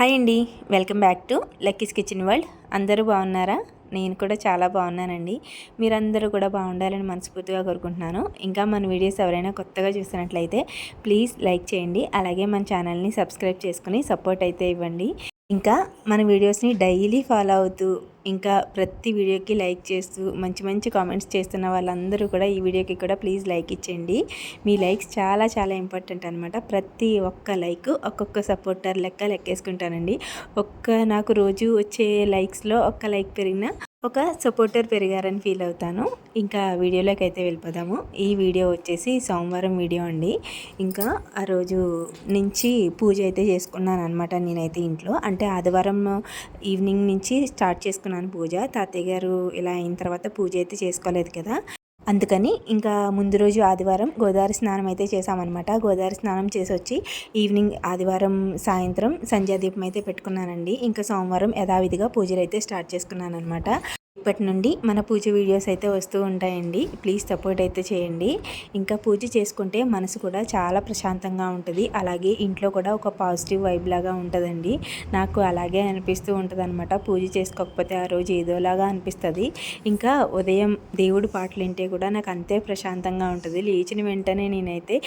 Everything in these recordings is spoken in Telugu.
హాయ్ అండి. Welcome back to Lucky's kitchen world. అందరూ బాగున్నారా? నేను కూడా చాలా బాగున్నానండి. మీరందరూ కూడా బాగుండాలని మనస్ఫూర్తిగా కోరుకుంటున్నాను. ఇంకా మన వీడియోస్ ఎవరైనా కొత్తగా చూసినట్లయితే ప్లీజ్ లైక్ చేయండి. అలాగే మన ఛానల్ని సబ్స్క్రైబ్ చేసుకుని సపోర్ట్ అయితే ఇవ్వండి. ఇంకా మన వీడియోస్ని డైలీ ఫాలో అవుతూ ఇంకా ప్రతి వీడియోకి లైక్ చేస్తూ మంచి మంచి కామెంట్స్ చేస్తున్న వాళ్ళందరూ కూడా ఈ వీడియోకి కూడా ప్లీజ్ లైక్ ఇచ్చేయండి. మీ లైక్స్ చాలా చాలా ఇంపార్టెంట్ అనమాట ప్రతి ఒక్క లైక్ ఒక్కొక్క సపోర్టర్ లెక్క లెక్కేసుకుంటానండి. ఒక్క నాకు రోజు వచ్చే లైక్స్లో ఒక్క లైక్ పెరిగినా ఒక సపోర్టర్ పెరిగారని ఫీల్ అవుతాను. ఇంకా వీడియోలోకి అయితే వెళ్ళిపోదాము. ఈ వీడియో వచ్చేసి సోమవారం వీడియో అండి. ఇంకా ఆ రోజు నుంచి పూజ అయితే చేసుకున్నాను అనమాట నేనైతే ఇంట్లో. అంటే ఆదివారం ఈవినింగ్ నుంచి స్టార్ట్ చేసుకున్నాను పూజ. తాతయ్య గారు ఇలా అయిన తర్వాత పూజ అయితే చేసుకోలేదు కదా. అందుకని ఇంకా ముందు రోజు ఆదివారం గోదావరి స్నానం అయితే చేసామన్నమాట గోదావరి స్నానం చేసి వచ్చి ఈవినింగ్ ఆదివారం సాయంత్రం సంధ్యాదీపం అయితే పెట్టుకున్నానండి. ఇంకా సోమవారం యథావిధిగా పూజలు అయితే స్టార్ట్ చేసుకున్నాను అనమాట ఇప్పటి నుండి మన పూజ వీడియోస్ అయితే వస్తూ ఉంటాయండి. ప్లీజ్ సపోర్ట్ అయితే చేయండి. ఇంకా పూజ చేసుకుంటే మనసు కూడా చాలా ప్రశాంతంగా ఉంటుంది. అలాగే ఇంట్లో కూడా ఒక పాజిటివ్ వైబ్ లాగా ఉంటుందండి. నాకు అలాగే అనిపిస్తూ ఉంటుంది అనమాట పూజ చేసుకోకపోతే ఆ రోజు ఏదోలాగా అనిపిస్తుంది. ఇంకా ఉదయం దేవుడి పాటలు వింటే కూడా నాకు అంతే ప్రశాంతంగా ఉంటుంది. లేచిన వెంటనే నేనైతే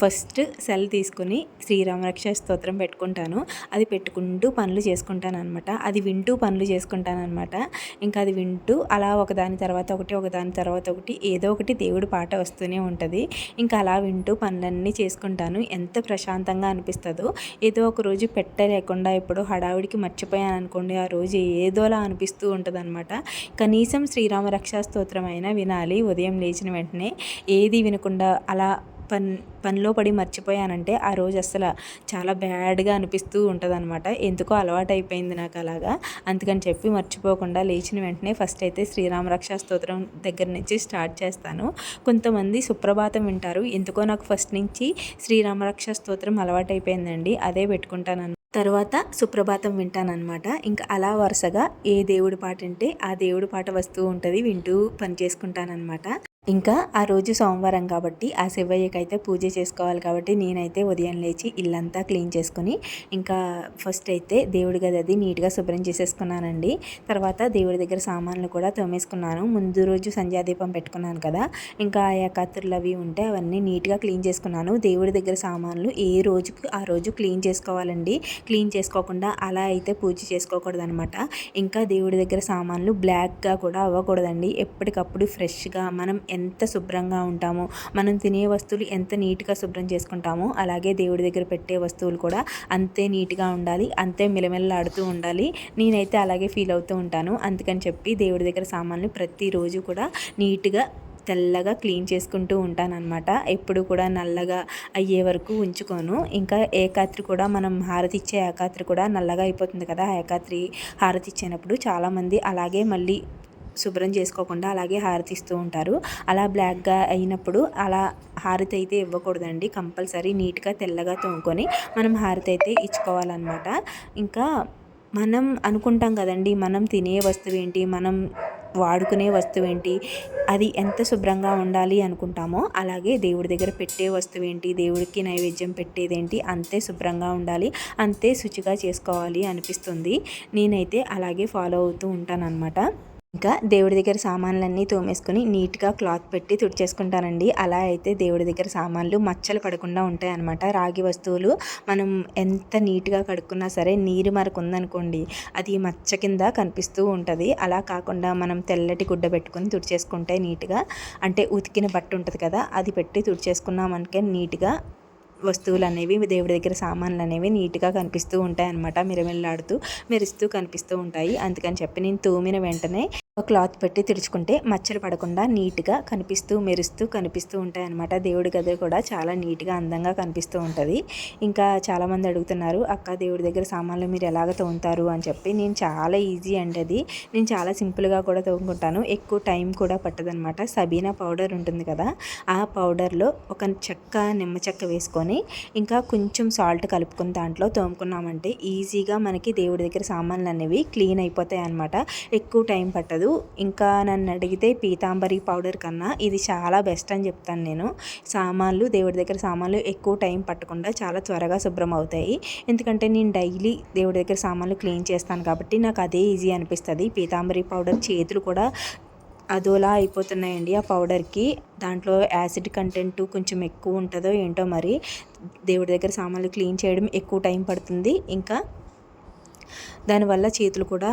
ఫస్ట్ సెల్ తీసుకుని శ్రీరామరక్ష స్తోత్రం పెట్టుకుంటాను. అది పెట్టుకుంటూ పనులు చేసుకుంటాను అనమాట అది వింటూ పనులు చేసుకుంటాను అనమాట ఇంకా అది వింటూ అలా ఒకదాని తర్వాత ఒకటి ఒకదాని తర్వాత ఒకటి ఏదో ఒకటి దేవుడి పాట వస్తూనే ఉంటుంది. ఇంకా అలా వింటూ పనులన్నీ చేసుకుంటాను. ఎంత ప్రశాంతంగా అనిపిస్తుందో. ఏదో ఒక రోజు పెట్టలేకుండా ఇప్పుడు హడావిడికి మర్చిపోయాను అనుకోండి ఆ రోజు ఏదోలా అనిపిస్తూ ఉంటుంది అనమాట కనీసం శ్రీరామ రక్షా స్తోత్రం అయినా వినాలి. ఉదయం లేచిన వెంటనే ఏది వినకుండా అలా పన్ పనిలో పడి మర్చిపోయానంటే ఆ రోజు అసలు చాలా బ్యాడ్గా అనిపిస్తూ ఉంటుంది అనమాట ఎందుకో అలవాటు అయిపోయింది నాకు అలాగా. అందుకని చెప్పి మర్చిపోకుండా లేచిన వెంటనే ఫస్ట్ అయితే శ్రీరామ రక్షా స్తోత్రం దగ్గర నుంచి స్టార్ట్ చేస్తాను. కొంతమంది సుప్రభాతం వింటారు. ఎందుకో నాకు ఫస్ట్ నుంచి శ్రీరామ రక్షా స్తోత్రం అలవాటు అయిపోయిందండి అదే పెట్టుకుంటాను తర్వాత సుప్రభాతం వింటానమాట ఇంకా అలా వరుసగా ఏ దేవుడి పాట అంటే ఆ దేవుడి పాట వస్తూ ఉంటుంది వింటూ పని చేసుకుంటానమాట ఇంకా ఆ రోజు సోమవారం కాబట్టి ఆ శివయ్యకైతే పూజ చేసుకోవాలి కాబట్టి నేనైతే ఉదయం లేచి ఇల్లంతా క్లీన్ చేసుకుని ఇంకా ఫస్ట్ అయితే దేవుడి గది అది నీట్గా శుభ్రం చేసేసుకున్నానండి. తర్వాత దేవుడి దగ్గర సామాన్లు కూడా తోమేసుకున్నాను. ముందు రోజు సంధ్యాదీపం పెట్టుకున్నాను కదా ఇంకా ఆయా కత్తుర్లు అవి ఉంటే అవన్నీ నీట్గా క్లీన్ చేసుకున్నాను. దేవుడి దగ్గర సామాన్లు ఏ రోజుకు ఆ రోజు క్లీన్ చేసుకోవాలండి. క్లీన్ చేసుకోకుండా అలా అయితే పూజ చేసుకోకూడదనమాట. ఇంకా దేవుడి దగ్గర సామాన్లు బ్లాక్గా కూడా అవ్వకూడదండి. ఎప్పటికప్పుడు ఫ్రెష్గా మనం ఎంత శుభ్రంగా ఉంటామో మనం తినే వస్తువులు ఎంత నీట్గా శుభ్రం చేసుకుంటామో అలాగే దేవుడి దగ్గర పెట్టే వస్తువులు కూడా అంతే నీట్గా ఉండాలి అంతే మిలమిల్లాడుతూ ఉండాలి. నేనైతే అలాగే ఫీల్ అవుతూ ఉంటాను. అందుకని చెప్పి దేవుడి దగ్గర సామాన్లు ప్రతిరోజు కూడా నీట్గా తెల్లగా క్లీన్ చేసుకుంటూ ఉంటానన్నమాట. ఎప్పుడు కూడా నల్లగా అయ్యే వరకు ఉంచుకోను. ఇంకా ఏకాత్రి కూడా మనం హారతి ఇచ్చే ఏకాత్రి కూడా నల్లగా అయిపోతుంది కదా. ఏకాత్రి హారతి ఇచ్చినప్పుడు చాలామంది అలాగే మళ్ళీ శుభ్రం చేసుకోకుండా అలాగే హారతి ఇస్తూ ఉంటారు. అలా బ్లాక్గా అయినప్పుడు అలా హారతి అయితే ఇవ్వకూడదండి. కంపల్సరీ నీట్గా తెల్లగా తోముకొని మనం హారతి అయితే ఇచ్చుకోవాలన్నమాట. ఇంకా మనం అనుకుంటాం కదండి మనం తినే వస్తువు ఏంటి మనం వాడుకునే వస్తువు ఏంటి అది ఎంత శుభ్రంగా ఉండాలి అనుకుంటామో అలాగే దేవుడి దగ్గర పెట్టే వస్తువు ఏంటి దేవుడికి నైవేద్యం పెట్టేదేంటి అంతే శుభ్రంగా ఉండాలి అంతే శుచిగా చేసుకోవాలి అనిపిస్తుంది. నేనైతే అలాగే ఫాలో అవుతూ ఉంటానన్నమాట. ఇంకా దేవుడి దగ్గర సామాన్లన్నీ తోమేసుకొని నీట్గా క్లాత్ పెట్టి తుడిచేసుకుంటానండి అలా అయితే దేవుడి దగ్గర సామాన్లు మచ్చలు పడకుండా ఉంటాయి అనమాట రాగి వస్తువులు మనం ఎంత నీట్గా కడుక్కున్నా సరే నీరు మనకు ఉందనుకోండి అది మచ్చ కింద కనిపిస్తూ ఉంటుంది. అలా కాకుండా మనం తెల్లటి గుడ్డ పెట్టుకొని తుడిచేసుకుంటే నీట్గా అంటే ఉతికిన బట్ట ఉంటుంది కదా అది పెట్టి తుడిచేసుకున్నామనుకే నీట్గా వస్తువులు అనేవి దేవుడి దగ్గర సామాన్లు అనేవి నీట్గా కనిపిస్తూ ఉంటాయి అనమాట మిరమిల్లాడుతూ మెరుస్తూ కనిపిస్తూ ఉంటాయి. అందుకని చెప్పి నేను తోమిన వెంటనే క్లాత్ పెట్టి తుడుచుకుంటే మచ్చలు పడకుండా నీట్గా కనిపిస్తూ మెరుస్తూ కనిపిస్తూ ఉంటాయి అనమాట దేవుడి గది కూడా చాలా నీట్గా అందంగా కనిపిస్తూ ఉంటుంది. ఇంకా చాలామంది అడుగుతున్నారు అక్క దేవుడి దగ్గర సామాన్లు మీరు ఎలాగ తోముతారు? అని చెప్పి. నేను చాలా ఈజీ అండి అది. నేను చాలా సింపుల్గా కూడా తోముకుంటాను. ఎక్కువ టైం కూడా పట్టదనమాట సబీనా పౌడర్ ఉంటుంది కదా ఆ పౌడర్లో ఒక చెక్క నిమ్మ చెక్క వేసుకొని ఇంకా కొంచెం సాల్ట్ కలుపుకుని దాంట్లో తోముకున్నామంటే ఈజీగా మనకి దేవుడి దగ్గర సామాన్లు అనేవి క్లీన్ అయిపోతాయి అనమాట ఎక్కువ టైం పట్టదు. లేదు ఇంకా నన్ను అడిగితే పీతాంబరి పౌడర్ కన్నా ఇది చాలా బెస్ట్ అని చెప్తాను నేను. సామాన్లు దేవుడి దగ్గర సామాన్లు ఎక్కువ టైం పట్టకుండా చాలా త్వరగా శుభ్రం అవుతాయి. ఎందుకంటే నేను డైలీ దేవుడి దగ్గర సామాన్లు క్లీన్ చేస్తాను కాబట్టి నాకు అదే ఈజీ అనిపిస్తుంది. పీతాంబరి పౌడర్ చేతులు కూడా అదోలా అయిపోతున్నాయండి ఆ పౌడర్కి. దాంట్లో యాసిడ్ కంటెంట్ కొంచెం ఎక్కువ ఉంటుందో ఏంటో మరి దేవుడి దగ్గర సామాన్లు క్లీన్ చేయడం ఎక్కువ టైం పడుతుంది. ఇంకా దానివల్ల చేతులు కూడా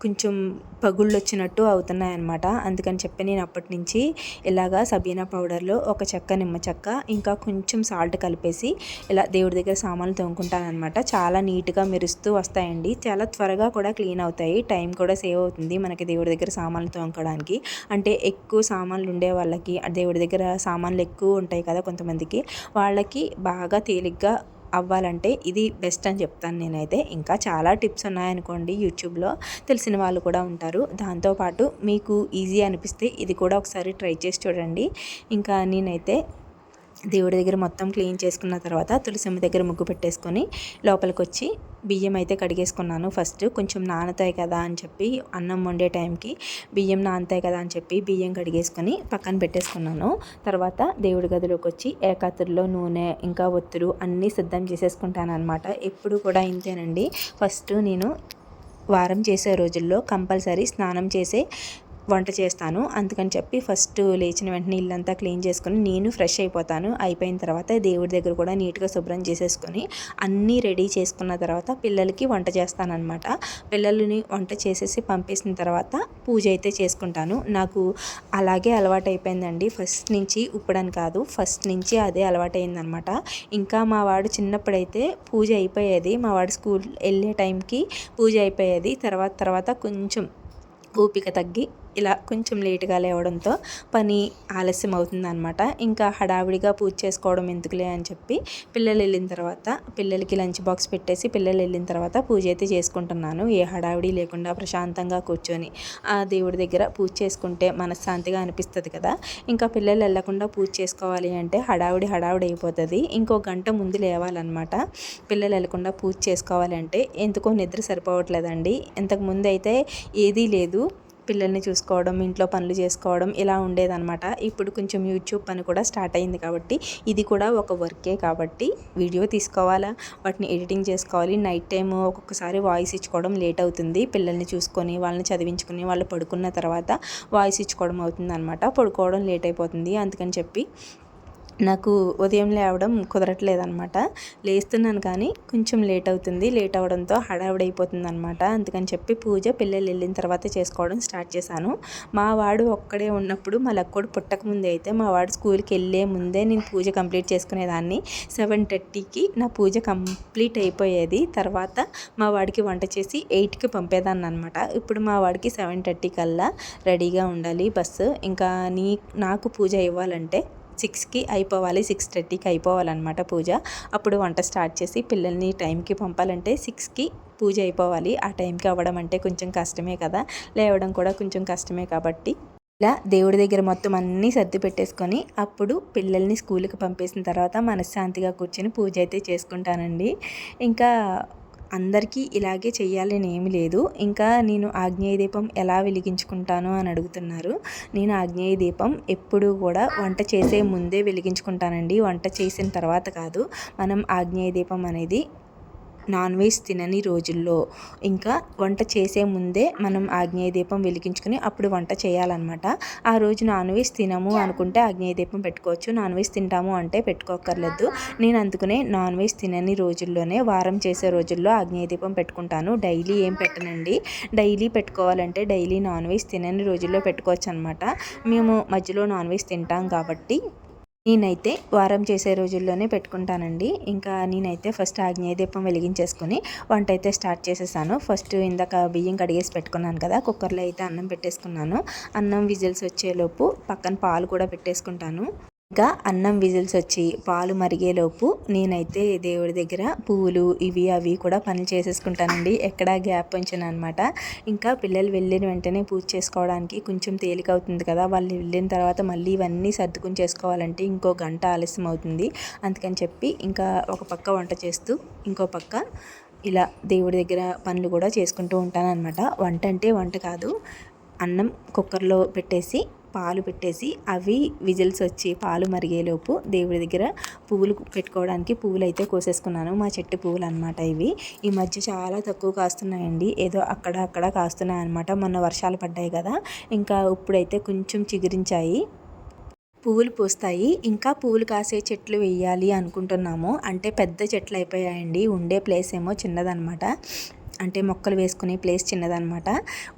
కొంచెం పగుళ్ళు వచ్చినట్టు అవుతున్నాయి అనమాట అందుకని చెప్పి నేను అప్పటి నుంచి ఇలాగా సబీనా పౌడర్లో ఒక చెక్క నిమ్మ చెక్క ఇంకా కొంచెం సాల్ట్ కలిపేసి ఇలా దేవుడి దగ్గర సామాన్లు తోముకుంటానమాట చాలా నీట్గా మెరుస్తూ వస్తాయండి. చాలా త్వరగా కూడా క్లీన్ అవుతాయి. టైం కూడా సేవ్ అవుతుంది మనకి దేవుడి దగ్గర సామాన్లు తోముకోవడానికి. అంటే ఎక్కువ సామాన్లు ఉండే వాళ్ళకి దేవుడి దగ్గర సామాన్లు ఎక్కువ ఉంటాయి కదా కొంతమందికి వాళ్ళకి బాగా తేలిగ్గా అవ్వాలంటే ఇది బెస్ట్ అని చెప్తాను నేనైతే. ఇంకా చాలా టిప్స్ ఉన్నాయనుకోండి యూట్యూబ్లో. తెలిసిన వాళ్ళు కూడా ఉంటారు. దాంతోపాటు మీకు ఈజీ అనిపిస్తే ఇది కూడా ఒకసారి ట్రై చేసి చూడండి. ఇంకా నేనైతే దేవుడి దగ్గర మొత్తం క్లీన్ చేసుకున్న తర్వాత తులసిమ్మ దగ్గర ముగ్గు పెట్టేసుకొని లోపలికి వచ్చి బియ్యం అయితే కడిగేసుకున్నాను. ఫస్ట్ కొంచెం నానతాయి కదా అని చెప్పి అన్నం వండే టైంకి బియ్యం నానతాయి కదా అని చెప్పి బియ్యం కడిగేసుకొని పక్కన పెట్టేసుకున్నాను. తర్వాత దేవుడి గదిలోకి వచ్చి ఏకాతుల్లో నూనె ఇంకా ఒత్తులు అన్నీ సిద్ధం చేసేసుకుంటాను అనమాట ఎప్పుడు కూడా ఇంతేనండి. ఫస్ట్ నేను వారం చేసే రోజుల్లో కంపల్సరీ స్నానం చేసే వంట చేస్తాను. అందుకని చెప్పి ఫస్ట్ లేచిన వెంటనే ఇల్లంతా క్లీన్ చేసుకుని నేను ఫ్రెష్ అయిపోతాను. అయిపోయిన తర్వాత దేవుడి దగ్గర కూడా నీట్గా శుభ్రం చేసేసుకొని అన్నీ రెడీ చేసుకున్న తర్వాత పిల్లలకి వంట చేస్తానన్నమాట. పిల్లలని వంట చేసేసి పంపేసిన తర్వాత పూజ అయితే చేసుకుంటాను. నాకు అలాగే అలవాటు అయిపోయిందండి. ఫస్ట్ నుంచి ఇప్పుడని కాదు ఫస్ట్ నుంచి అదే అలవాటు అయిందనమాట ఇంకా మా వాడు చిన్నప్పుడైతే పూజ అయిపోయేది. మా వాడు స్కూల్ వెళ్ళే టైంకి పూజ అయిపోయేది. తర్వాత తర్వాత కొంచెం ఓపిక తగ్గి ఇలా కొంచెం లేటుగా లేవడంతో పని ఆలస్యం అవుతుందన్నమాట. ఇంకా హడావిడిగా పూజ చేసుకోవడం ఎందుకులే అని చెప్పి పిల్లలు వెళ్ళిన తర్వాత పిల్లలకి లంచ్ బాక్స్ పెట్టేసి పిల్లలు వెళ్ళిన తర్వాత పూజ అయితే చేసుకుంటున్నాను. ఏ హడావిడి లేకుండా ప్రశాంతంగా కూర్చొని ఆ దేవుడి దగ్గర పూజ చేసుకుంటే మనశ్శాంతిగా అనిపిస్తుంది కదా. ఇంకా పిల్లలు వెళ్ళకుండా పూజ చేసుకోవాలి అంటే హడావిడి హడావిడి అయిపోతుంది. ఇంకో గంట ముందు లేవాలన్నమాట. పిల్లలు వెళ్ళకుండా పూజ చేసుకోవాలంటే ఎందుకో నిద్ర సరిపోవట్లేదండి. ఇంతకు ముందు అయితే ఏదీ లేదు. పిల్లల్ని చూసుకోవడం ఇంట్లో పనులు చేసుకోవడం ఇలా ఉండేదనమాట ఇప్పుడు కొంచెం యూట్యూబ్ పని కూడా స్టార్ట్ అయింది కాబట్టి ఇది కూడా ఒక వర్కే కాబట్టి వీడియో తీసుకోవాలా? వాటిని ఎడిటింగ్ చేసుకోవాలి. నైట్ టైం ఒక్కొక్కసారి వాయిస్ ఇచ్చుకోవడం లేట్ అవుతుంది. పిల్లల్ని చూసుకొని వాళ్ళని చదివించుకొని వాళ్ళు పడుకున్న తర్వాత వాయిస్ ఇచ్చుకోవడం అవుతుంది అనమాట పడుకోవడం లేట్ అయిపోతుంది. అందుకని చెప్పి నాకు ఉదయం లేవడం కుదరట్లేదనమాట లేస్తున్నాను కానీ కొంచెం లేట్ అవుతుంది. లేట్ అవడంతో హడావిడైపోతుంది అనమాట అందుకని చెప్పి పూజ పిల్లలు వెళ్ళిన తర్వాత చేసుకోవడం స్టార్ట్ చేశాను. మా వాడు ఒక్కడే ఉన్నప్పుడు మా లక్కోడు పుట్టక ముందే అయితే మా వాడు స్కూల్కి వెళ్ళే ముందే నేను పూజ కంప్లీట్ చేసుకునేదాన్ని. సెవెన్ థర్టీకి నా పూజ కంప్లీట్ అయిపోయేది. తర్వాత మా వాడికి వంట చేసి ఎయిట్కి పంపేదాన్ని అనమాట ఇప్పుడు మా వాడికి సెవెన్ థర్టీ కల్లా రెడీగా ఉండాలి బస్సు. ఇంకా నీ నాకు పూజ ఇవ్వాలంటే సిక్స్కి అయిపోవాలి సిక్స్ థర్టీకి అయిపోవాలన్నమాట పూజ. అప్పుడు వంట స్టార్ట్ చేసి పిల్లల్ని టైంకి పంపాలంటే సిక్స్కి పూజ అయిపోవాలి. ఆ టైంకి అవ్వడం అంటే కొంచెం కష్టమే కదా. లేవడం కూడా కొంచెం కష్టమే కాబట్టి. ఇలా దేవుడి దగ్గర మొత్తం అన్నీ సర్ది పెట్టేసుకొని అప్పుడు పిల్లల్ని స్కూల్కి పంపేసిన తర్వాత మనశ్శాంతిగా కూర్చొని పూజ అయితే చేసుకుంటానండి. ఇంకా అందరికీ ఇలాగే చేయాలని ఏమి లేదు. ఇంకా నేను ఆగ్నేయ దీపం ఎలా వెలిగించుకుంటాను అని అడుగుతున్నారు. నేను ఆగ్నేయ దీపం ఎప్పుడూ కూడా వంట చేసే ముందే వెలిగించుకుంటానండి. వంట చేసిన తర్వాత కాదు. మనం ఆగ్నేయ దీపం అనేది నాన్ వెజ్ తినని రోజుల్లో ఇంకా వంట చేసే ముందే మనం ఆగ్నేయ దీపం వెలిగించుకుని అప్పుడు వంట చేయాలన్నమాట. ఆ రోజు నాన్ వెజ్ తినము అనుకుంటే ఆగ్నేయ దీపం పెట్టుకోవచ్చు. నాన్ వెజ్ తింటాము అంటే పెట్టుకోకర్లేదు నేను అందుకనే నాన్ వెజ్ తినని రోజుల్లోనే వారం చేసే రోజుల్లో ఆగ్నేయ దీపం పెట్టుకుంటాను. డైలీ ఏం పెట్టనండి? డైలీ పెట్టుకోవాలంటే డైలీ నాన్ వెజ్ తినని రోజుల్లో పెట్టుకోవచ్చు అనమాట మేము మధ్యలో నాన్ వెజ్ తింటాం కాబట్టి నేనైతే వారం చేసే రోజుల్లోనే పెట్టుకుంటానండి. ఇంకా నేనైతే ఫస్ట్ ఆగ్నేయ దీపం వెలిగించేసుకొని వంట అయితే స్టార్ట్ చేసేసాను. ఫస్ట్ ఇందాక బియ్యం కడిగేసి పెట్టుకున్నాను కదా కుక్కర్లో అయితే అన్నం పెట్టేసుకున్నాను. అన్నం విజిల్స్ వచ్చేలోపు పక్కన పాలు కూడా పెట్టేసుకుంటాను. ఇంకా అన్నం విజిల్స్ వచ్చి పాలు మరిగేలోపు నేనైతే దేవుడి దగ్గర పువ్వులు ఇవి అవి కూడా పనులు చేసేసుకుంటానండి. ఎక్కడా గ్యాప్ ఉంచాను అనమాట ఇంకా పిల్లలు వెళ్ళిన వెంటనే పూజ చేసుకోవడానికి కొంచెం తేలిక అవుతుంది కదా. వాళ్ళు వెళ్ళిన తర్వాత మళ్ళీ ఇవన్నీ సర్దుకుని చేసుకోవాలంటే ఇంకో గంట ఆలస్యం అవుతుంది. అందుకని చెప్పి ఇంకా ఒక పక్క వంట చేస్తూ ఇంకో పక్క ఇలా దేవుడి దగ్గర పనులు కూడా చేసుకుంటూ ఉంటాను అనమాట వంట అంటే వంట కాదు. అన్నం కుక్కర్లో పెట్టేసి పాలు పెట్టేసి అవి విజిల్స్ వచ్చి పాలు మరిగేలోపు దేవుడి దగ్గర పువ్వులు పెట్టుకోవడానికి పువ్వులు అయితే కోసేసుకున్నాను. మా చెట్టు పువ్వులు అనమాట ఇవి. ఈ మధ్య చాలా తక్కువ కాస్తున్నాయండి. ఏదో అక్కడ అక్కడ కాస్తున్నాయి అనమాట మొన్న వర్షాలు పడ్డాయి కదా. ఇంకా ఇప్పుడైతే కొంచెం చిగురించాయి. పువ్వులు పూస్తాయి. ఇంకా పువ్వులు కాసే చెట్లు వేయాలి అనుకుంటున్నాము. అంటే పెద్ద చెట్లు అయిపోయాయండి. ఉండే ప్లేస్ ఏమో చిన్నదనమాట అంటే మొక్కలు వేసుకునే ప్లేస్ చిన్నదనమాట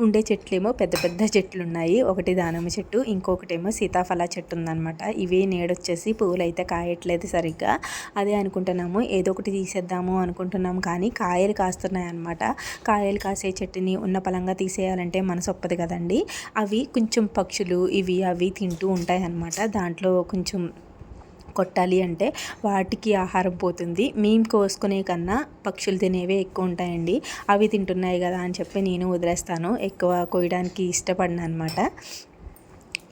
ఉండే చెట్లేమో పెద్ద పెద్ద చెట్లు ఉన్నాయి ఒకటి దానిమ్మ చెట్టు ఇంకొకటేమో సీతాఫల చెట్టు ఉందనమాట ఇవి నేడొచ్చేసి పువ్వులు అయితే కాయట్లేదు సరిగ్గా. అదే అనుకుంటున్నాము. ఏదో ఒకటి తీసేద్దాము అనుకుంటున్నాము కానీ కాయలు కాస్తున్నాయి అనమాట కాయలు కాసే చెట్టుని ఉన్న పలంగా తీసేయాలంటే మనసు ఒప్పదు కదండి. అవి కొంచెం పక్షులు ఇవి అవి తింటూ ఉంటాయి అన్నమాట దాంట్లో కొంచెం కొట్టాలి అంటే వాటికి ఆహారం పోతుంది. మేము కోసుకునే కన్నా పక్షులు తినేవే ఎక్కువ ఉంటాయండి. అవి తింటున్నాయి కదా అని చెప్పి నేను వదిలేస్తాను. ఎక్కువ కోయడానికి ఇష్టపడిన అనమాట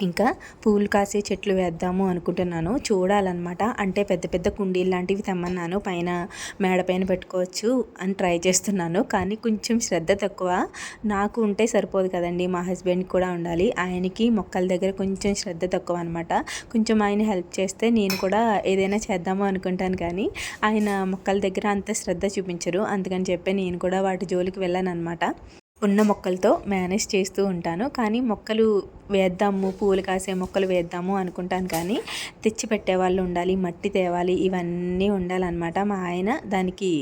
ఇంకా పూలు కాసే చెట్లు వేద్దాము అనుకుంటున్నాను. చూడాలన్నమాట. అంటే పెద్ద పెద్ద కుండీలు లాంటివి తెమ్మన్నాను. పైన మేడ పైన పెట్టుకోవచ్చు అని ట్రై చేస్తున్నాను. కానీ కొంచెం శ్రద్ధ తక్కువ. నాకు ఉంటే సరిపోదు కదండి. మా హస్బెండ్ కూడా ఉండాలి. ఆయనకి మొక్కల దగ్గర కొంచెం శ్రద్ధ తక్కువ అనమాట కొంచెం ఆయన హెల్ప్ చేస్తే నేను కూడా ఏదైనా చేద్దాము అనుకుంటాను కానీ ఆయన మొక్కల దగ్గర అంత శ్రద్ధ చూపించరు. అందుకని చెప్పి నేను కూడా వాటి జోలికి వెళ్ళాను అనమాట ఉన్న మొక్కలతో మేనేజ్ చేస్తూ ఉంటాను. కానీ మొక్కలు వేద్దాము పూలు కాసే మొక్కలు వేద్దాము అనుకుంటాను కానీ తెచ్చి పెట్టే వాళ్ళు ఉండాలి మట్టి తేవాలి ఇవన్నీ ఉండాలన్నమాట. మా ఆయన దానికి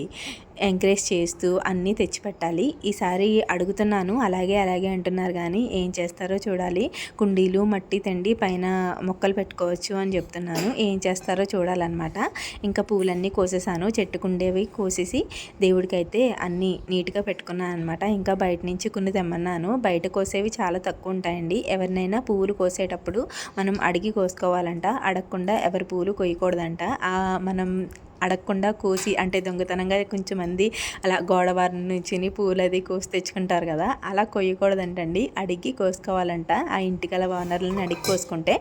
ఎంకరేజ్ చేస్తూ అన్నీ తెచ్చిపెట్టాలి ఈసారి అడుగుతున్నాను అలాగే అలాగే అంటున్నారు కానీ ఏం చేస్తారో చూడాలి. కుండీలు మట్టి తండి పైన మొక్కలు పెట్టుకోవచ్చు అని చెప్తున్నాను. ఏం చేస్తారో చూడాలన్నమాట. ఇంకా పూలన్నీ కోసేసాను చెట్టుకుండేవి కోసేసి దేవుడికి అయితే అన్నీ నీట్గా పెట్టుకున్నాను అనమాట ఇంకా బయట నుంచి కొన్ని తెమ్మన్నాను. బయట కోసేవి చాలా తక్కువ ఉంటాయండి. ఎవరిని ఎవరినైనా పువ్వులు కోసేటప్పుడు మనం అడిగి కోసుకోవాలంట. అడగకుండా ఎవరి పువ్వులు కొయ్యకూడదంట. మనం అడగకుండా కోసి అంటే దొంగతనంగా కొంచెం మంది అలా గోడవారి నుంచి పూలు అది కోసి తెచ్చుకుంటారు కదా అలా కొయ్యకూడదంటండి. అడిగి కోసుకోవాలంట. ఆ ఇంటికల ఓనర్లను అడిగి కోసుకుంటే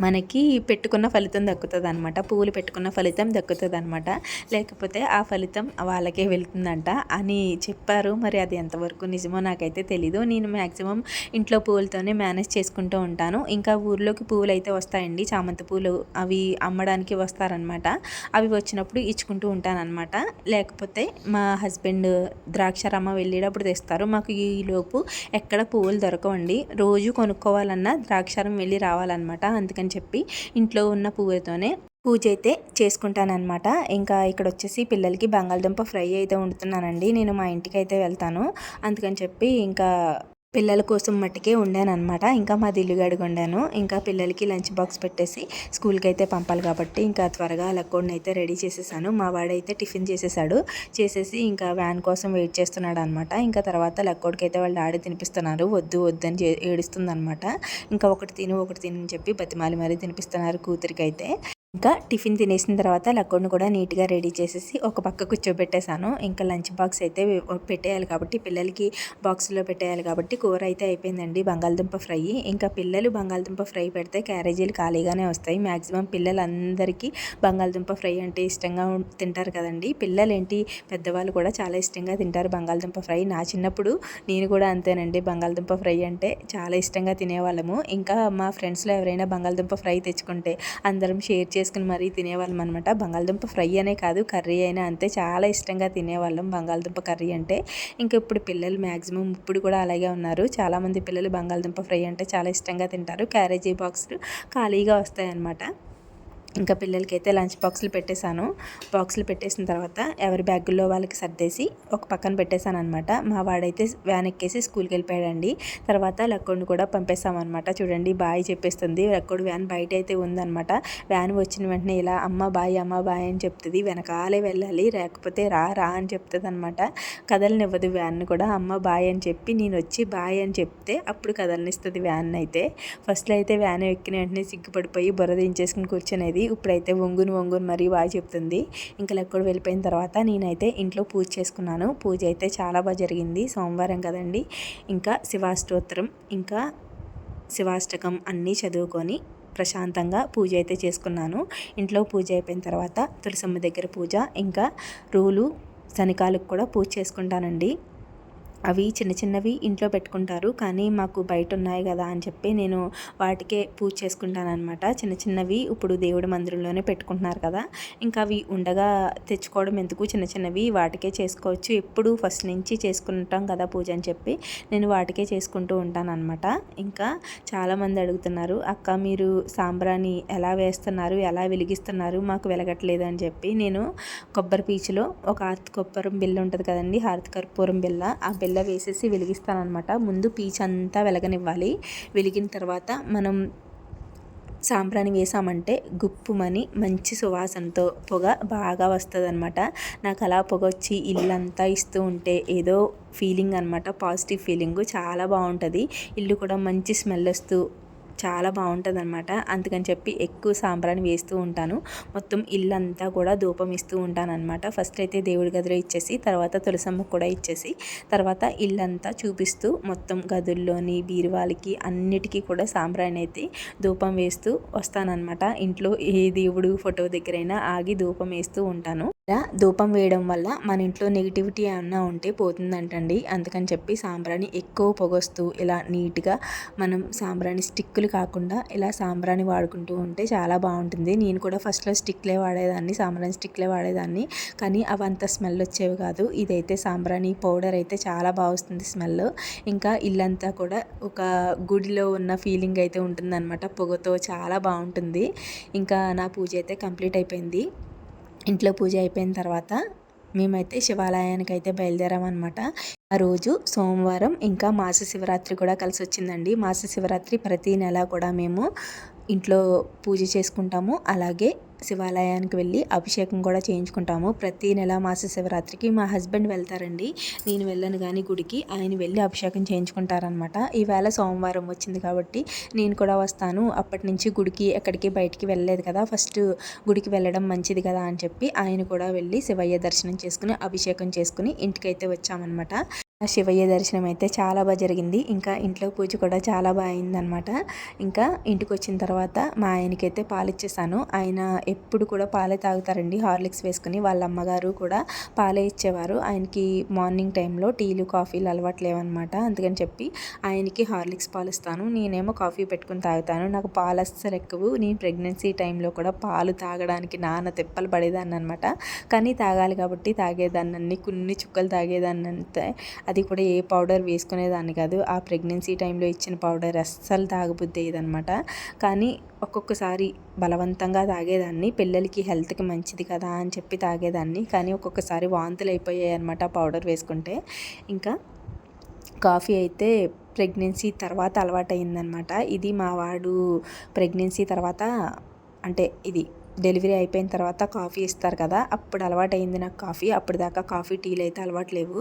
మనకి పెట్టుకున్న ఫలితం దక్కుతుంది అనమాట పువ్వులు పెట్టుకున్న ఫలితం దక్కుతుంది అనమాట లేకపోతే ఆ ఫలితం వాళ్ళకే వెళ్తుందంట అని చెప్పారు. మరి అది ఎంతవరకు నిజమో నాకైతే తెలీదు. నేను మ్యాక్సిమం ఇంట్లో పువ్వులతోనే మేనేజ్ చేసుకుంటూ ఉంటాను. ఇంకా ఊర్లోకి పువ్వులు అయితే వస్తాయండి. చామంతి పూలు అవి అమ్మడానికి వస్తారనమాట అవి వచ్చినప్పుడు ఇచ్చుకుంటూ ఉంటానన్నమాట. లేకపోతే మా హస్బెండ్ ద్రాక్షారామ వెళ్ళేటప్పుడు తెస్తారు. మాకు ఈ లోపు ఎక్కడ పువ్వులు దొరకవండి. రోజు కొనుక్కోవాలన్నా ద్రాక్షారం వెళ్ళి రావాలన్నమాట. అందుకని అని చెప్పి ఇంట్లో ఉన్న పువ్వుతోనే పూజ అయితే చేసుకుంటానమాట ఇంకా ఇక్కడ వచ్చేసి పిల్లలకి బంగాళదుంప ఫ్రై అయితే వండుతున్నానండి. నేను మా ఇంటికి అయితే వెళ్తాను. అందుకని చెప్పి ఇంకా పిల్లల కోసం మట్టుకే ఉండాను అనమాట ఇంకా మా దిల్లుగాడికి వండాను ఇంకా పిల్లలకి లంచ్ బాక్స్ పెట్టేసి స్కూల్కి అయితే పంపాలి కాబట్టి ఇంకా త్వరగా లక్కోడిని అయితే రెడీ చేసేసాను. మా వాడైతే టిఫిన్ చేసేసాడు. చేసేసి ఇంకా వ్యాన్ కోసం వెయిట్ చేస్తున్నాడు అనమాట ఇంకా తర్వాత లక్కోడికి అయితే వాళ్ళు ఆడి తినిపిస్తున్నారు. వద్దు వద్దని ఏడుస్తుంది అనమాట ఇంకా ఒకటి తిను ఒకటి తిని చెప్పి బతిమాలి మరీ తినిపిస్తున్నారు కూతురికి అయితే ఇంకా టిఫిన్ తినేసిన తర్వాత లక్కోడిని కూడా నీట్గా రెడీ చేసేసి ఒక పక్క కూర్చోబెట్టేశాను. ఇంకా లంచ్ బాక్స్ అయితే పెట్టేయాలి కాబట్టి పిల్లలకి బాక్స్లో పెట్టేయాలి కాబట్టి కూర అయితే అయిపోయిందండి. బంగాళదుంప ఫ్రై. ఇంకా పిల్లలు బంగాళదుంప ఫ్రై పెడితే క్యారేజీలు ఖాళీగానే వస్తాయి. మ్యాక్సిమం పిల్లలందరికీ బంగాళదుంప ఫ్రై అంటే ఇష్టంగా తింటారు కదండి. పిల్లలేంటి? పెద్దవాళ్ళు కూడా చాలా ఇష్టంగా తింటారు బంగాళదుంప ఫ్రై. నా చిన్నప్పుడు నేను కూడా అంతేనండి. బంగాళదుంప ఫ్రై అంటే చాలా ఇష్టంగా తినేవాళ్ళము. ఇంకా మా ఫ్రెండ్స్లో ఎవరైనా బంగాళదుంప ఫ్రై తెచ్చుకుంటే అందరం షేర్ చేసి చేసుకుని మరీ తినేవాళ్ళం అనమాట బంగాళదుంప ఫ్రై అనే కాదు కర్రీ అయినా అంతే. చాలా ఇష్టంగా తినేవాళ్ళం బంగాళదుంప కర్రీ అంటే. ఇంకా ఇప్పుడు పిల్లలు మ్యాక్సిమం ఇప్పుడు కూడా అలాగే ఉన్నారు. చాలామంది పిల్లలు బంగాళదుంప ఫ్రై అంటే చాలా ఇష్టంగా తింటారు. క్యారేజీ బాక్స్లు ఖాళీగా వస్తాయన్నమాట. ఇంకా పిల్లలకి అయితే లంచ్ బాక్సులు పెట్టేశాను. బాక్సులు పెట్టేసిన తర్వాత ఎవరి బ్యాగుల్లో వాళ్ళకి సర్దేసి ఒక పక్కన పెట్టేశాను అనమాట మా వాడైతే వ్యాన్ ఎక్కేసి స్కూల్కి వెళ్ళిపోయాడండి. తర్వాత లక్కోడిని కూడా పంపేస్తామన్నమాట చూడండి బాయ్ చెప్పేస్తుంది. లక్కోడు వ్యాన్ బయట అయితే ఉందన్నమాట. వ్యాన్ వచ్చిన వెంటనే ఇలా అమ్మ బాయ్ అమ్మ బాయ్ అని చెప్తుంది. వెనకాలే వెళ్ళాలి లేకపోతే రా రా అని చెప్తుంది అనమాట కదలనివ్వదు వ్యాన్ కూడా. అమ్మ బాయ్ అని చెప్పి నేను వచ్చి బాయ్ అని చెప్తే అప్పుడు కదలనిస్తుంది వ్యాన్ అయితే. ఫస్ట్లో అయితే వ్యాన్ ఎక్కిన వెంటనే సిగ్గుపడిపోయి బురద దించేసుకుని కూర్చునేది ఉండేది ఇప్పుడైతే వంగుని వంగుని మరీ బాగా చెప్తుంది. ఇంకా లెక్కడు వెళ్ళిపోయిన తర్వాత నేనైతే ఇంట్లో పూజ చేసుకున్నాను. పూజ అయితే చాలా బాగా జరిగింది. సోమవారం కదండి. ఇంకా శివాష్టోత్తరం ఇంకా శివాష్టకం అన్నీ చదువుకొని ప్రశాంతంగా పూజ అయితే చేసుకున్నాను. ఇంట్లో పూజ అయిపోయిన తర్వాత తులసమ్మ దగ్గర పూజ ఇంకా రూలు శనికాలకు కూడా పూజ చేసుకుంటానండి. అవి చిన్న చిన్నవి ఇంట్లో పెట్టుకుంటారు. కానీ మాకు బయట ఉన్నాయి కదా అని చెప్పి నేను వాటికే పూజ చేసుకుంటాను అనమాట చిన్న చిన్నవి ఇప్పుడు దేవుడి మందిరంలోనే పెట్టుకుంటున్నారు కదా. ఇంకా అవి ఉండగా తెచ్చుకోవడం ఎందుకు? చిన్న చిన్నవి వాటికే చేసుకోవచ్చు. ఎప్పుడు ఫస్ట్ నుంచి చేసుకుంటాం కదా పూజ అని చెప్పి నేను వాటికే చేసుకుంటూ ఉంటాను అనమాట ఇంకా చాలామంది అడుగుతున్నారు అక్క మీరు సాంబ్రాణి ఎలా వేస్తున్నారు? ఎలా వెలిగిస్తున్నారు? మాకు వెలగట్లేదు అని చెప్పి నేను కొబ్బరి పీచులో ఒక హార్త్ కొబ్బరి బిల్ల ఉంటుంది కదండి హారతి కర్పూరం బిల్ల ఆ బిల్ల వేసేసి వెలిగిస్తానమాట ముందు పీచ్ అంతా వెలగనివ్వాలి. వెలిగిన తర్వాత మనం సాంబ్రాణి వేసామంటే గుప్పుమని మంచి సువాసనతో పొగ బాగా వస్తుంది అనమాట నాకు అలా పొగ వచ్చి ఇల్లంతా ఇస్తూ ఉంటే ఏదో ఫీలింగ్ అనమాట పాజిటివ్ ఫీలింగ్. చాలా బాగుంటుంది. ఇల్లు కూడా మంచి స్మెల్ వస్తూ చాలా బాగుంటుంది అనమాట అందుకని చెప్పి ఎక్కువ సాంబ్రాన్ని వేస్తూ ఉంటాను. మొత్తం ఇల్లంతా కూడా ధూపం ఇస్తూ ఉంటాను అనమాట ఫస్ట్ అయితే దేవుడి గదిలో ఇచ్చేసి తర్వాత తులసమ్మ కూడా ఇచ్చేసి తర్వాత ఇల్లంతా చూపిస్తూ మొత్తం గదుల్లోని బీరువాలకి అన్నిటికీ కూడా సాంబ్రాన్ని అయితే ధూపం వేస్తూ వస్తానన్నమాట. ఇంట్లో ఏ దేవుడు ఫోటో దగ్గరైనా ఆగి ధూపం వేస్తూ ఉంటాను. ఇలా ధూపం వేయడం వల్ల మన ఇంట్లో నెగిటివిటీ ఏమన్నా ఉంటే పోతుందంటండి. అందుకని చెప్పి సాంబ్రాణి ఎక్కువ పొగొస్తూ ఇలా నీట్గా మనం సాంబ్రాణి స్టిక్కులు కాకుండా ఇలా సాంబ్రాణి వాడుకుంటూ ఉంటే చాలా బాగుంటుంది. నేను కూడా ఫస్ట్లో స్టిక్లే వాడేదాన్ని సాంబ్రాణి స్టిక్లే వాడేదాన్ని. కానీ అవి అంత స్మెల్ వచ్చేవి కాదు. ఇదైతే సాంబ్రాణి పౌడర్ అయితే చాలా బాగా వస్తుంది స్మెల్. ఇంకా ఇల్లంతా కూడా ఒక గుడిలో ఉన్న ఫీలింగ్ అయితే ఉంటుందన్నమాట. పొగతో చాలా బాగుంటుంది. ఇంకా నా పూజ అయితే కంప్లీట్ అయిపోయింది. ఇంట్లో పూజ అయిపోయిన తర్వాత మేమైతే శివాలయానికి అయితే బయలుదేరామన్నమాట. ఆ రోజు సోమవారం ఇంకా మాస శివరాత్రి కూడా కలిసి వచ్చిందండి మాస శివరాత్రి ప్రతి నెల కూడా మేము ఇంట్లో పూజ చేసుకుంటాము. అలాగే శివాలయానికి వెళ్ళి అభిషేకం కూడా చేయించుకుంటాము. ప్రతి నెల మాస శివరాత్రికి మా హస్బెండ్ వెళ్తారండి. నేను వెళ్ళను కానీ గుడికి. ఆయన వెళ్ళి అభిషేకం చేయించుకుంటారనమాట ఈవేళ సోమవారం వచ్చింది కాబట్టి నేను కూడా వస్తాను. అప్పటి నుంచి గుడికి ఎక్కడికి బయటికి వెళ్ళలేదు కదా. ఫస్ట్ గుడికి వెళ్ళడం మంచిది కదా అని చెప్పి ఆయన కూడా వెళ్ళి శివయ్య దర్శనం చేసుకుని అభిషేకం చేసుకుని ఇంటికైతే వచ్చామన్నమాట. శివయ్య దర్శనం అయితే చాలా బాగా జరిగింది. ఇంకా ఇంట్లో పూజ కూడా చాలా బాగా అయిందనమాట ఇంకా ఇంటికి వచ్చిన తర్వాత మా ఆయనకైతే పాలు ఇచ్చేసాను ఆయన ఎప్పుడు కూడా పాలే తాగుతారండి. హార్లిక్స్ వేసుకుని వాళ్ళ అమ్మగారు కూడా పాలే ఇచ్చేవారు. ఆయనకి మార్నింగ్ టైంలో టీలు కాఫీలు అలవాటు అనమాట అందుకని చెప్పి ఆయనకి హార్లిక్స్ పాలు ఇస్తాను నేనేమో కాఫీ పెట్టుకుని తాగుతాను. నాకు పాలు అస్సలు ఎక్కువ. నేను ప్రెగ్నెన్సీ టైంలో కూడా పాలు తాగడానికి నాన్న తిప్పలు పడేదాన్ని అనమాట కానీ తాగాలి కాబట్టి తాగేదాన్ని. అన్ని కొన్ని చుక్కలు తాగేదాన్ని అంతే. అది కూడా ఏ పౌడర్ వేసుకునేదాన్ని కాదు. ఆ ప్రెగ్నెన్సీ టైంలో ఇచ్చిన పౌడర్ అస్సలు తాగబుద్ది అయ్యేదనమాట కానీ ఒక్కొక్కసారి బలవంతంగా తాగేదాన్ని పిల్లలకి హెల్త్కి మంచిది కదా అని చెప్పి తాగేదాన్ని. కానీ ఒక్కొక్కసారి వాంతులు అయిపోయాయి అనమాట పౌడర్ వేసుకుంటే. ఇంకా కాఫీ అయితే ప్రెగ్నెన్సీ తర్వాత అలవాటు అయిందనమాట ఇది మా వాడు ప్రెగ్నెన్సీ తర్వాత అంటే ఇది డెలివరీ అయిపోయిన తర్వాత కాఫీ ఇస్తారు కదా అప్పుడు అలవాటు అయింది నాకు కాఫీ. అప్పుడు దాకా కాఫీ టీలు అయితే అలవాటు లేవు.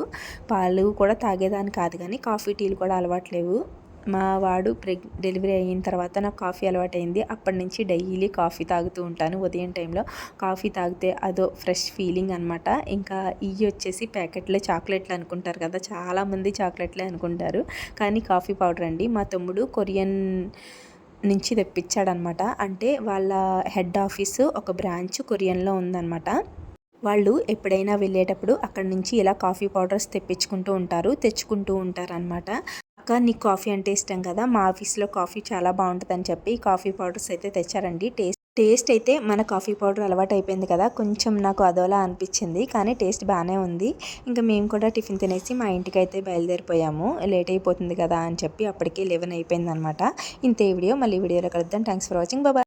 పాలు కూడా తాగేదాన్ని కాదు కానీ కాఫీ టీలు కూడా అలవాటు లేవు. మా వాడు ప్రెగ్ డెలివరీ అయిన తర్వాత నాకు కాఫీ అలవాటు అయింది అప్పటి నుంచి డైలీ కాఫీ తాగుతూ ఉంటాను. ఉదయం టైంలో కాఫీ తాగితే అదో ఫ్రెష్ ఫీలింగ్ అనమాట ఇంకా ఇవి వచ్చేసి ప్యాకెట్లో చాక్లెట్లు అనుకుంటారు కదా చాలామంది చాక్లెట్లే అనుకుంటారు. కానీ కాఫీ పౌడర్ అండి. మా తమ్ముడు కొరియన్ నుంచి తెప్పించాడనమాట. అంటే వాళ్ళ హెడ్ ఆఫీసు ఒక బ్రాంచ్ కొరియన్లో ఉందన్నమాట వాళ్ళు ఎప్పుడైనా వెళ్ళేటప్పుడు అక్కడ నుంచి ఇలా కాఫీ పౌడర్స్ తెప్పించుకుంటూ ఉంటారు తెచ్చుకుంటూ ఉంటారు అనమాట అక్క నీకు కాఫీ అంటే ఇష్టం కదా మా ఆఫీస్లో కాఫీ చాలా బాగుంటుందని చెప్పి కాఫీ పౌడర్స్ అయితే తెచ్చారండి టేస్ట్ టేస్ట్ అయితే మన కాఫీ పౌడర్ అలవాటు అయిపోయింది కదా కొంచెం నాకు అదోలా అనిపించింది కానీ టేస్ట్ బాగానే ఉంది. ఇంకా మేము కూడా టిఫిన్ తినేసి మా ఇంటికి అయితే బయలుదేరిపోయాము. లేట్ అయిపోతుంది కదా అని చెప్పి అప్పటికే లెవెన్ అయిపోయింది అనమాట ఇంతే వీడియో మళ్ళీ వీడియోలో కలుద్దాం. Thanks for watching Baba